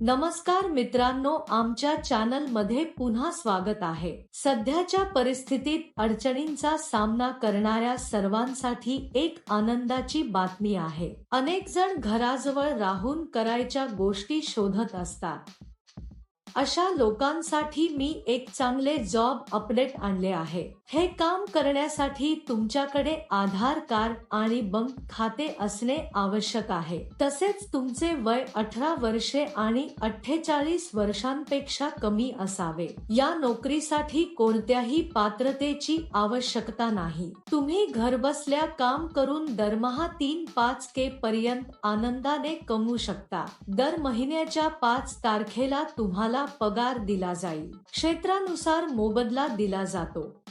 नमस्कार मित्रांनो आमच्या चॅनलमध्ये पुन्हा स्वागत आहे. सध्याच्या परिस्थितीत अडचणींचा सामना करणाऱ्या सर्वांसाठी एक आनंदाची बातमी आहे. अनेक जण घराजवळ राहून करायच्या गोष्टी शोधत असतात. अशा लोकांसाठी मी एक चांगले जॉब अपडेट आणले आहे. हे काम करण्यासाठी तुमच्याकडे आधार कार्ड आणि बँक खाते असणे आवश्यक आहे. तसेच तुमचे वय अठरा वर्षे आणि अठ्ठेचाळीस वर्षांपेक्षा कमी असावे. या नोकरीसाठी कोणत्याही पात्रतेची आवश्यकता नाही. तुम्ही घरबसल्या काम करून दरमहा तीन पाच के पर्यंत आनंदाने कमवू शकता. दर महिन्याच्या पाच तारखेला तुम्हाला पगार दिला जाईल. क्षेत्रानुसार मोबदला दिला जातो.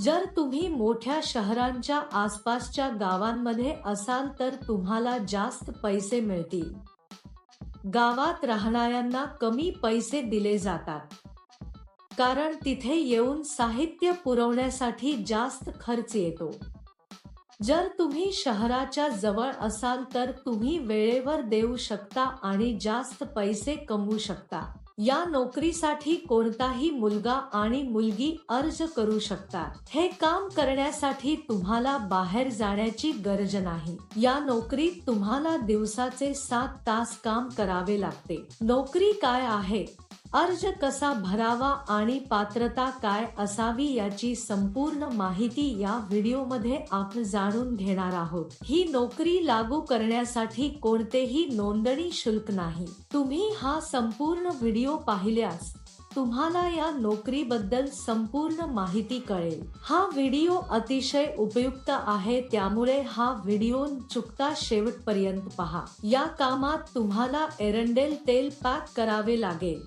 जर तुम्ही मोठ्या शहरांच्या आसपासच्या गावांमध्ये असाल तर तुम्हाला जास्त पैसे मिळतील. गावात राहणाऱ्यांना कमी पैसे दिले जातात. कारण तिथे येऊन साहित्य पुरवण्यासाठी जास्त खर्च येतो. जर तुम्ही शहराच्या जवळ असाल तर तुम्ही वेळेवर देऊ शकता आणि जास्त पैसे कमवू शकता. या नोकरीसाठी कोणताही मुलगा आणि मुलगी अर्ज करू शकतात. हे काम करण्यासाठी तुम्हाला बाहेर जाण्याची गरज नाही. या नोकरीत तुम्हाला दिवसाचे सात तास काम करावे लागते. नोकरी काय आहे? अर्ज कसा भरावा आणि पात्रता काय असावी याची संपूर्ण माहिती या व्हिडिओमध्ये आपण जाणून घेणार आहोत. ही नोकरी लागू करण्यासाठी कोणतेही नोंदणी शुल्क नाही. तुम्ही हा संपूर्ण व्हिडिओ पाहिल्यास तुम्हाला या नोकरीबद्दल संपूर्ण माहिती कळेल. हा व्हिडिओ अतिशय उपयुक्त आहे त्यामुळे हा व्हिडिओ चुकता शेवटपर्यंत पहा. या कामात तुम्हाला एरंडेल तेल पॅक करावे लागेल.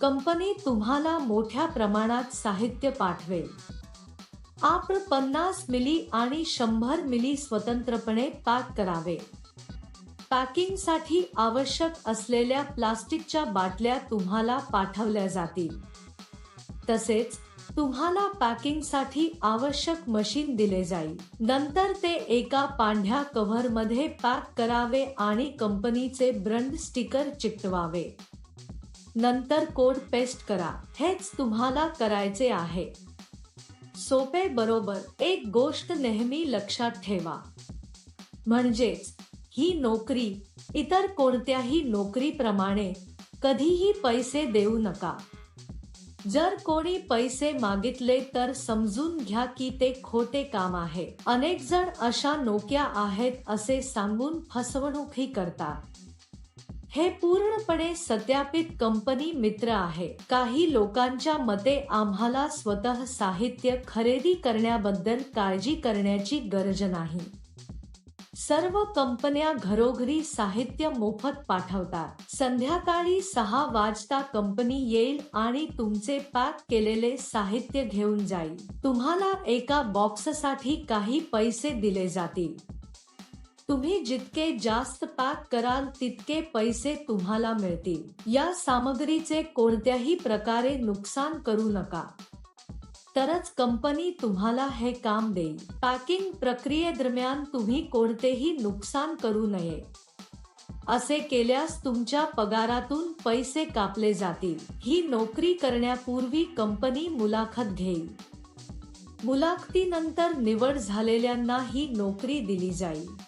कंपनी तुम्हाला मोठ्या प्रमाणात साहित्य पाठवेल. आपण पन्नास मिली आणि शंभर मिली स्वतंत्रपणे पॅक करावे. पॅकिंगसाठी आवश्यक असलेल्या प्लास्टिकच्या बाटल्या तुम्हाला पाठवल्या जातील. तसेच तुम्हाला पॅकिंगसाठी आवश्यक मशीन दिले जाईल. नंतर ते एका पांढऱ्या कव्हरमध्ये पॅक करावे आणि कंपनीचे ब्रंड स्टिकर चिकटवावे. नंतर कोड पेस्ट करा. हेच तुम्हाला करायचे आहे. सोपे बरोबर एक गोष्ट नेहमी लक्षात ठेवा. म्हणजेच ही नोकरी इतर कोणत्याही नोकरीप्रमाणे कधीही पैसे देऊ नका. जर कोणी पैसे मागितले तर समजून घ्या की ते खोटे काम आहे. अनेक जण अशा नोक्या आहेत असे सांगून फसवणूकही करतात. हे पूर्णपणे सत्यापित कंपनी मित्र आहे. काही लोकांच्या मते आम्हाला स्वतः साहित्य खरेदी करण्याबद्दल काळजी करण्याची गरज नाही. सर्व कंपन्या घरोघरी साहित्य मोफत पाठवतात. संध्याकाळी सहा वाजता कंपनी येईल आणि तुमचे पॅक केलेले साहित्य घेऊन जाईल. तुम्हाला एका बॉक्ससाठी काही पैसे दिले जातील. तुम्ही जितके जास्त पॅक कराल तितके पैसे तुम्हाला मिळतील. या सामग्रीचे कोणत्याही प्रकारे नुकसान करू नका. तरच कंपनी तुम्हाला हे काम देईल. पॅकिंग प्रक्रियेदरम्यान तुम्ही कोणतेही नुकसान करू नये. असे केल्यास तुमच्या पगारातून पैसे कापले जातील. ही नोकरी करण्यापूर्वी कंपनी मुलाखत घेईल. मुलाखतीनंतर निवड झालेल्यांना ही नोकरी दिली जाईल.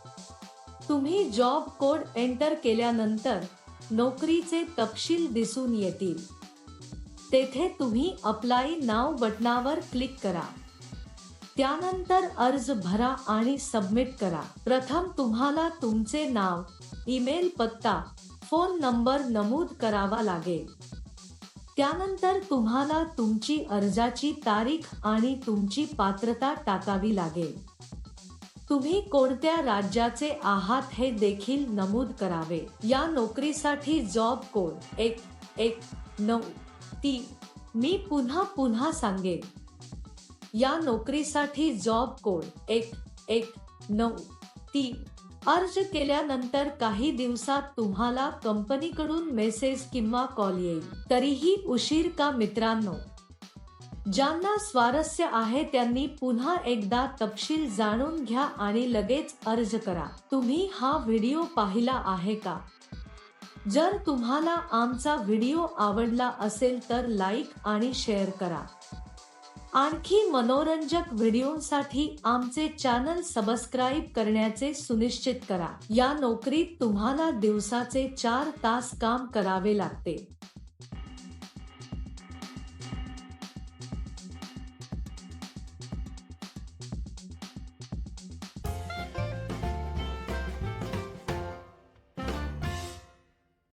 तुम्ही जॉब कोड एंटर केल्यानंतर नोकरीचे तपशील दिसून येतील. तेथे तुम्ही अप्लाय नाव बटनावर क्लिक करा. त्यानंतर अर्ज भरा आणि सबमिट करा. प्रथम तुम्हाला तुमचे नाव ईमेल पत्ता फोन नंबर नमूद करावा लागेल. त्यानंतर तुम्हाला तुमची अर्जाची तारीख आणि तुमची पात्रता टाकावी लागेल. तुम्ही कोणत्या राज्याचे आहात हे देखील नमूद करावे. या नोकरीसाठी जॉब कोड एक एक नऊ तीन. मी पुन्हा पुन्हा सांगेन. या नोकरीसाठी जॉब कोड एक एक नऊ तीन. अर्ज केल्यानंतर काही दिवसात तुम्हाला कंपनीकडून मेसेज किंवा कॉल येईल. तरीही उशीर का मित्रांनो? ज्यांना स्वारस्य आहे त्यांनी पुन्हा एकदा तपशील जाणून घ्या आणि लगेच अर्ज करा. तुम्ही हा व्हिडिओ पाहिला आहे का? जर तुम्हाला आमचा व्हिडिओ आवडला असेल तर लाईक आणि शेअर करा. आणखी मनोरंजक व्हिडिओसाठी आमचे चॅनल सबस्क्राईब करण्याचे सुनिश्चित करा. या नोकरीत तुम्हाला दिवसाचे चार तास काम करावे लागते.